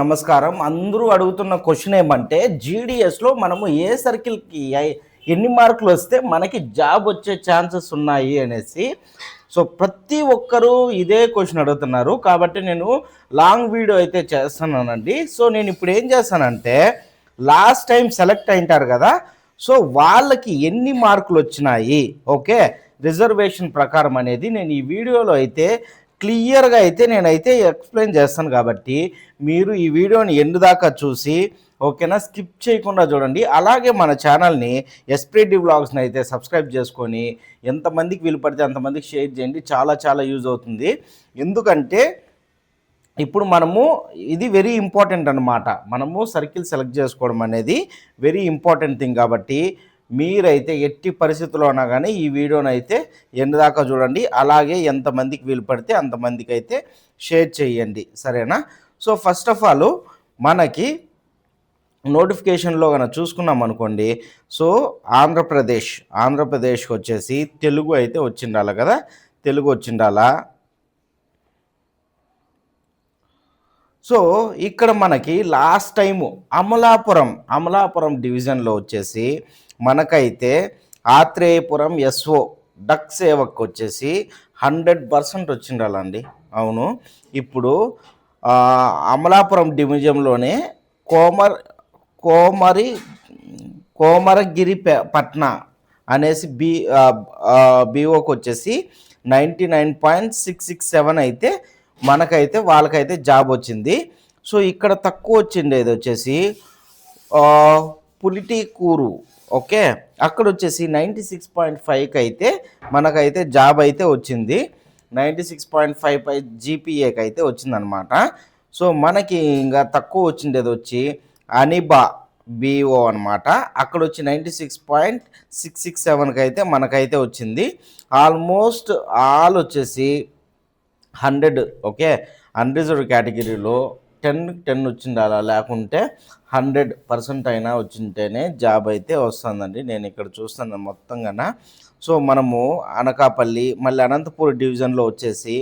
నమస్కారం. అందరూ అడుగుతున్న క్వశ్చన్ ఏమంటే జీడిఎస్లో మనము ఏ సర్కిల్కి ఎన్ని మార్కులు వస్తే మనకి జాబ్ వచ్చే ఛాన్సెస్ ఉన్నాయి అనేసి. సో ప్రతి ఒక్కరూ ఇదే క్వశ్చన్ అడుగుతున్నారు. కాబట్టి నేను లాంగ్ వీడియో అయితే చేస్తున్నానండి. సో నేను ఇప్పుడు ఏం చేస్తానంటే లాస్ట్ టైం సెలెక్ట్ అయింటారు కదా. సో వాళ్ళకి ఎన్ని మార్కులు వచ్చినాయి? ఓకే? రిజర్వేషన్ ప్రకారం అనేది నేను ఈ వీడియోలో అయితే క్లియర్గా అయితే నేనైతే ఎక్స్ప్లెయిన్ చేస్తాను కాబట్టి మీరు ఈ వీడియోని ఎండు దాకా చూసి ఓకేనా? స్కిప్ చేయకుండా చూడండి. అలాగే మన ఛానల్ని ఎస్ప్రెడి బ్లాగ్స్ని అయితే సబ్స్క్రైబ్ చేసుకొని ఎంతమందికి వీలు పడితే అంతమందికి షేర్ చేయండి. చాలా చాలా యూజ్ అవుతుంది. ఎందుకంటే ఇప్పుడు మనము ఇది వెరీ ఇంపార్టెంట్ అనమాట మనము సర్కిల్ సెలెక్ట్ చేసుకోవడం అనేది వెరీ ఇంపార్టెంట్ థింగ్ కాబట్టి మీరైతే ఎట్టి పరిస్థితుల్లోనా కానీ ఈ వీడియోని అయితే ఎండ్ దాకా చూడండి. అలాగే ఎంతమందికి వీలు పడితే అంతమందికి అయితే షేర్ చేయండి. సరేనా? సో ఫస్ట్ ఆఫ్ ఆల్ మనకి నోటిఫికేషన్లో కనుక చూసుకున్నాం అనుకోండి. సో ఆంధ్రప్రదేశ్ ఆంధ్రప్రదేశ్కి వచ్చేసి తెలుగు అయితే వచ్చిండాలి కదా? తెలుగు వచ్చిండాలా? సో ఇక్కడ మనకి లాస్ట్ టైము అమలాపురం అమలాపురం డివిజన్లో వచ్చేసి మనకైతే ఆత్రేయపురం ఎస్ఓ డక్ సేవకు వచ్చేసి హండ్రెడ్ పర్సెంట్ వచ్చిండాలండి. అవును. ఇప్పుడు అమలాపురం డివిజన్లోనే కోమర్ కోమరి కోమరగిరి పట్న అనేసి బి బీఓకి వచ్చేసి ninety nine point six six seven అయితే మనకైతే వాళ్ళకైతే జాబ్ వచ్చింది. సో ఇక్కడ తక్కువ వచ్చిండేది వచ్చేసి ఆ, పులిటికూరు ఓకే? అక్కడ వచ్చేసి నైంటీ సిక్స్ పాయింట్ ఫైవ్కి అయితే మనకైతే జాబ్ అయితే వచ్చింది. Ninety six point five five జీపీఏకి అయితే వచ్చిందనమాట. సో మనకి ఇంకా తక్కువ వచ్చిండేది వచ్చి అనిబా బీఓ అనమాట. అక్కడ వచ్చి ninety six point six six సెవెన్కి అయితే మనకైతే వచ్చింది. ఆల్మోస్ట్ ఆల్ వచ్చేసి హండ్రెడ్ ఓకే? అన్రిజర్వ్ కేటగిరీలో టెన్ టెన్ వచ్చిండాలా లేకుంటే హండ్రెడ్ పర్సెంట్ అయినా వచ్చింటేనే జాబ్ అయితే వస్తుందండి. నేను ఇక్కడ చూస్తాను మొత్తంగా సో మనము అనకాపల్లి మళ్ళీ అనంతపూర్ డివిజన్లో వచ్చేసి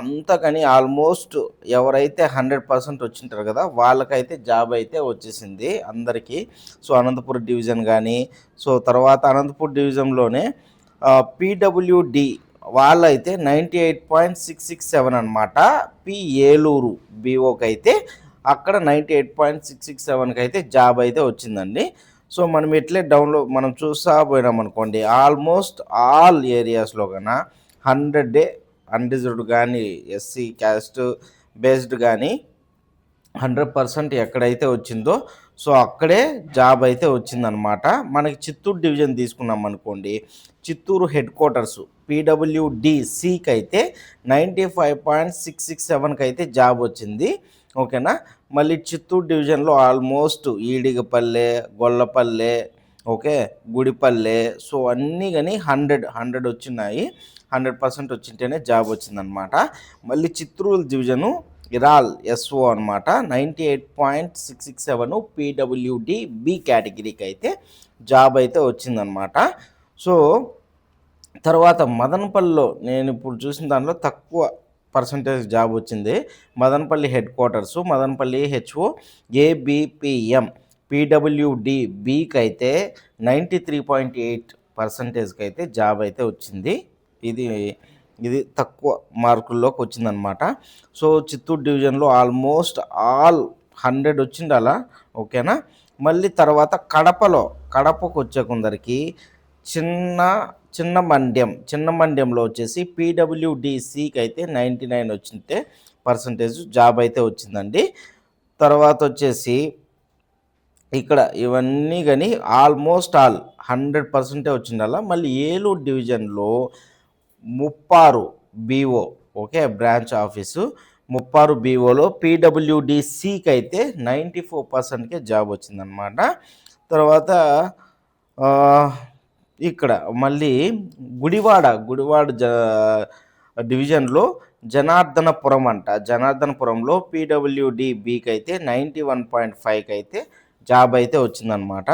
అంతకని ఆల్మోస్ట్ ఎవరైతే హండ్రెడ్ పర్సెంట్ వచ్చింటారు కదా వాళ్ళకైతే జాబ్ అయితే వచ్చేసింది అందరికీ. సో అనంతపూర్ డివిజన్ కానీ సో తర్వాత అనంతపూర్ డివిజన్లోనే పీడబ్ల్యూడి వాళ్ళైతే ninety eight point six six seven అనమాట పి ఏలూరు బీఓకి అయితే అక్కడ ninety eight point six six సెవెన్కి అయితే జాబ్ అయితే వచ్చిందండి. సో మనం ఎట్లే డౌన్లోడ్ మనం చూసా పోయినాం అనుకోండి ఆల్మోస్ట్ ఆల్ ఏరియాస్లో కన్నా హండ్రెడ్ డే అన్రిజర్వ్డ్ కానీ ఎస్సీ క్యాస్ట్ బేస్డ్ కానీ హండ్రెడ్ పర్సెంట్ ఎక్కడైతే వచ్చిందో సో అక్కడే జాబ్ అయితే వచ్చిందనమాట మనకి చిత్తూరు డివిజన్ తీసుకున్నాం అనుకోండి చిత్తూరు హెడ్ క్వార్టర్స్ పీడబ్ల్యూడిసికి అయితే ninety five point six six సెవెన్కి అయితే జాబ్ వచ్చింది. ఓకేనా? మళ్ళీ చిత్తూరు డివిజన్లో almost Edigapalle Gollapalle okay Gudipalle so అన్నీ కానీ హండ్రెడ్ హండ్రెడ్ వచ్చినాయి. హండ్రెడ్ పర్సెంట్ వచ్చింటేనే జాబ్ వచ్చిందనమాట మళ్ళీ చిత్తూరు డివిజను ఇరాల్ ఎస్ఓ అనమాట ninety eight point six six seven PWD B కేటగిరీకి అయితే జాబ్ అయితే వచ్చిందనమాట సో తర్వాత మదనపల్లిలో నేను ఇప్పుడు చూసిన దానిలో తక్కువ పర్సంటేజ్ జాబ్ వచ్చింది. Madanapalli headquarters Madanapalli HO ABPM PWD బికి అయితే నైంటీ త్రీ పాయింట్ ఎయిట్ పర్సంటేజ్కి అయితే జాబ్ అయితే వచ్చింది. ఇది ఇది తక్కువ మార్కుల్లోకి వచ్చిందనమాట సో చిత్తూరు డివిజన్లో ఆల్మోస్ట్ ఆల్ హండ్రెడ్ వచ్చింది అలా ఓకేనా? మళ్ళీ తర్వాత కడపలో కడపకు వచ్చే కొందరికి చిన్న చిన్న మండ్యం చిన్న మండ్యంలో వచ్చేసి పీడబ్ల్యూడిసికి అయితే నైంటీ నైన్ వచ్చింటే పర్సంటేజ్ జాబ్ అయితే వచ్చిందండి. తర్వాత వచ్చేసి ఇక్కడ ఇవన్నీ కానీ ఆల్మోస్ట్ ఆల్ హండ్రెడ్ పర్సెంటే వచ్చిండాల మళ్ళీ ఏలూరు డివిజన్లో Mupparu BO okay branch office. Mupparu బీఓలో పీడబ్ల్యూడిసికి అయితే నైంటీ ఫోర్ పర్సెంట్కే జాబ్ వచ్చిందనమాట తర్వాత ఇక్కడ మళ్ళీ గుడివాడ గుడివాడ జ డివిజన్లో జనార్దనపురం అంట. జనార్దనపురంలో పీడబ్ల్యూడి బికి అయితే నైంటీ వన్ పాయింట్ ఫైవ్కి అయితే జాబ్ అయితే వచ్చిందనమాట.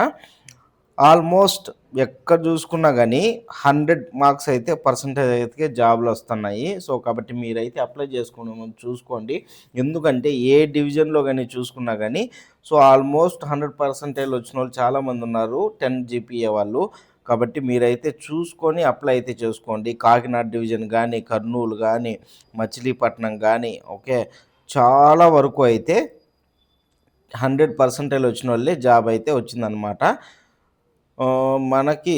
ఆల్మోస్ట్ ఎక్కడ చూసుకున్నా కానీ హండ్రెడ్ మార్క్స్ అయితే పర్సంటేజ్ అయితే జాబ్లు వస్తున్నాయి. సో కాబట్టి మీరైతే అప్లై చేసుకుని చూసుకోండి. ఎందుకంటే ఏ డివిజన్లో కానీ చూసుకున్నా కానీ సో ఆల్మోస్ట్ హండ్రెడ్ పర్సంటేజ్ వచ్చిన వాళ్ళు చాలామంది ఉన్నారు. టెన్ జీపీఏ వాళ్ళు. కాబట్టి మీరైతే చూసుకొని అప్లై అయితే చేసుకోండి. కాకినాడ డివిజన్ కానీ కర్నూలు కానీ మచిలీపట్నం కానీ ఓకే? చాలా వరకు అయితే హండ్రెడ్ పర్సెంటేజ్ వచ్చిన వాళ్ళే జాబ్ అయితే వచ్చిందనమాట మనకి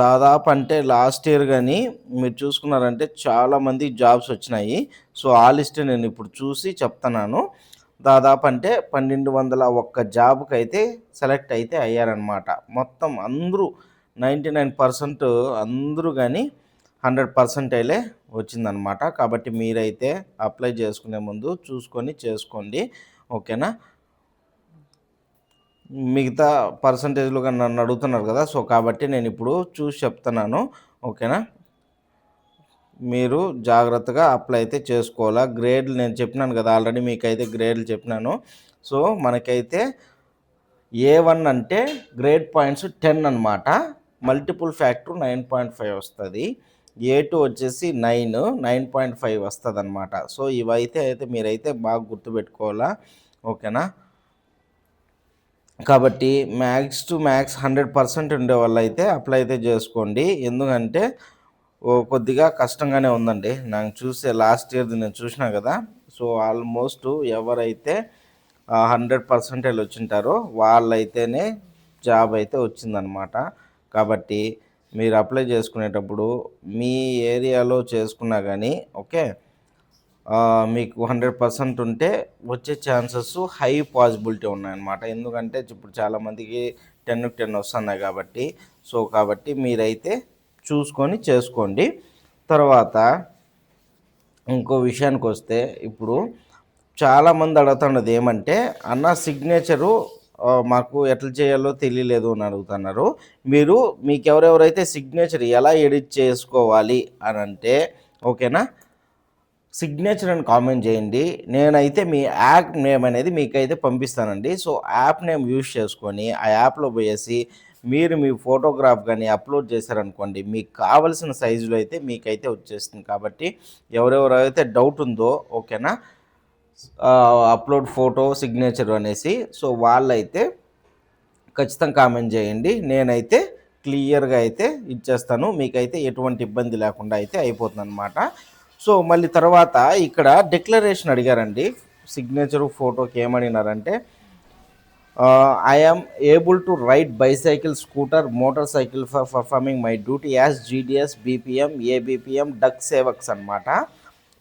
దాదాపు అంటే లాస్ట్ ఇయర్ కానీ మీరు చూసుకున్నారంటే చాలామంది జాబ్స్ వచ్చినాయి. సో ఆ లిస్ట్ నేను ఇప్పుడు చూసి చెప్తున్నాను. దాదాపు అంటే పన్నెండు వందల ఒక్క జాబ్కి అయితే సెలెక్ట్ అయితే అయ్యారనమాట మొత్తం అందరూ నైంటీ నైన్ పర్సెంట్ అందరూ కానీ హండ్రెడ్ పర్సెంటైలే వచ్చిందనమాట కాబట్టి మీరైతే అప్లై చేసుకునే ముందు చూసుకొని చేసుకోండి. ఓకేనా? మిగతా పర్సంటేజ్లుగా నన్ను అడుగుతున్నారు కదా సో కాబట్టి నేను ఇప్పుడు చూసి చెప్తున్నాను. ఓకేనా? మీరు జాగ్రత్తగా అప్లై అయితే చేసుకోవాలా? గ్రేడ్లు నేను చెప్పినాను కదా ఆల్రెడీ మీకైతే గ్రేడ్లు చెప్పినాను. సో మనకైతే ఏ వన్ అంటే గ్రేడ్ పాయింట్స్ టెన్ అనమాట multiple factor nine point five వస్తుంది. ఏ టూ వచ్చేసి నైన్ నైన్ పాయింట్ ఫైవ్ వస్తుంది అనమాట సో ఇవైతే అయితే మీరైతే బాగా గుర్తుపెట్టుకోవాలా? ఓకేనా? కాబట్టి max to max hundred percent ఉండే వాళ్ళు అయితే అప్లై అయితే చేసుకోండి. ఎందుకంటే కొద్దిగా కష్టంగానే ఉందండి. నాకు చూసే లాస్ట్ ఇయర్ నేను చూసినా కదా సో ఆల్మోస్ట్ ఎవరైతే హండ్రెడ్ పర్సెంటేజ్ వచ్చింటారో వాళ్ళైతేనే జాబ్ అయితే వచ్చిందనమాట కాబట్టి మీరు అప్లై చేసుకునేటప్పుడు మీ ఏరియాలో చేసుకున్నా కానీ ఓకే మీకు హండ్రెడ్ పర్సెంట్ ఉంటే వచ్చే ఛాన్సెస్ హై పాసిబిలిటీ ఉన్నాయన్నమాట. ఎందుకంటే ఇప్పుడు చాలామందికి టెన్ టెన్ వస్తున్నాయి కాబట్టి సో కాబట్టి మీరైతే చూసుకొని చేసుకోండి. తర్వాత ఇంకో విషయానికి వస్తే ఇప్పుడు చాలామంది అడుగుతున్నది ఏమంటే అన్న సిగ్నేచరు మాకు ఎట్లా చేయాలో తెలియలేదు అని అడుగుతున్నారు. మీరు మీకు ఎవరెవరైతే సిగ్నేచర్ ఎలా ఎడిట్ చేసుకోవాలి అని అంటే ఓకేనా? సిగ్నేచర్ అని కామెంట్ చేయండి. నేనైతే మీ యాప్ నేమ్ అనేది మీకైతే పంపిస్తానండి. సో యాప్ నేమ్ యూజ్ చేసుకొని ఆ యాప్లో పోయేసి మీరు మీ ఫోటోగ్రాఫ్ కానీ అప్లోడ్ చేశారనుకోండి మీకు కావలసిన సైజులో అయితే మీకైతే వచ్చేస్తుంది. కాబట్టి ఎవరెవరైతే డౌట్ ఉందో ఓకేనా? అప్లోడ్ ఫోటో సిగ్నేచర్ అనేసి. సో వాళ్ళైతే ఖచ్చితంగా కామెంట్ చేయండి. నేనైతే క్లియర్గా అయితే ఇచ్చేస్తాను. మీకైతే ఎటువంటి ఇబ్బంది లేకుండా అయితే అయిపోతుంది అనమాట సో మళ్ళీ తర్వాత ఇక్కడ డిక్లరేషన్ అడిగారండి. సిగ్నేచర్ ఫోటోకి ఏమడినారంటే I'm able to ride bicycle scooter motorcycle for performing my duty as GDS BPM ABPM Dak Sevaks అనమాట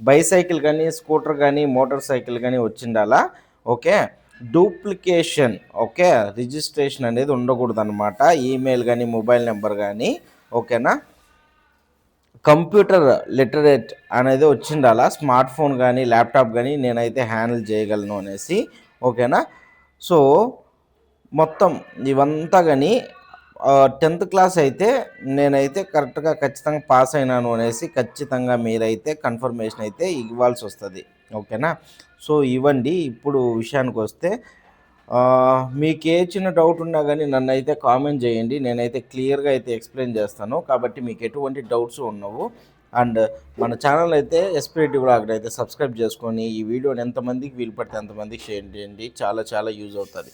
బైసైకిల్ కానీ స్కూటర్ కానీ మోటార్ సైకిల్ కానీ వచ్చిండాలా? ఓకే. Duplication okay. రిజిస్ట్రేషన్ అనేది ఉండకూడదు అనమాట ఈమెయిల్ కానీ మొబైల్ నెంబర్ కానీ ఓకేనా? కంప్యూటర్ లిటరేట్ అనేది వచ్చిండాలా? స్మార్ట్ ఫోన్ కానీ ల్యాప్టాప్ కానీ నేనైతే హ్యాండిల్ చేయగలను అనేసి ఓకేనా? సో మొత్తం ఇవంతా కానీ టెన్త్ క్లాస్ అయితే నేనైతే కరెక్ట్గా ఖచ్చితంగా పాస్ అయినాను అనేసి ఖచ్చితంగా మీరైతే కన్ఫర్మేషన్ అయితే ఇవ్వాల్సి వస్తుంది. ఓకేనా? సో ఇవ్వండి. ఇప్పుడు విషయానికి వస్తే మీకు ఏ చిన్న డౌట్ ఉన్నా కానీ నన్ను అయితే కామెంట్ చేయండి. నేనైతే క్లియర్గా అయితే ఎక్స్ప్లెయిన్ చేస్తాను. కాబట్టి మీకు ఎటువంటి డౌట్స్ ఉండవు. అండ్ మన ఛానల్ అయితే ఎస్పీరెడ్డి బ్లాగ్ అయితే సబ్స్క్రైబ్ చేసుకొని ఈ వీడియోని ఎంతమందికి వీలు పడితే అంతమందికి షేర్ చేయండి. చాలా చాలా యూజ్ అవుతుంది.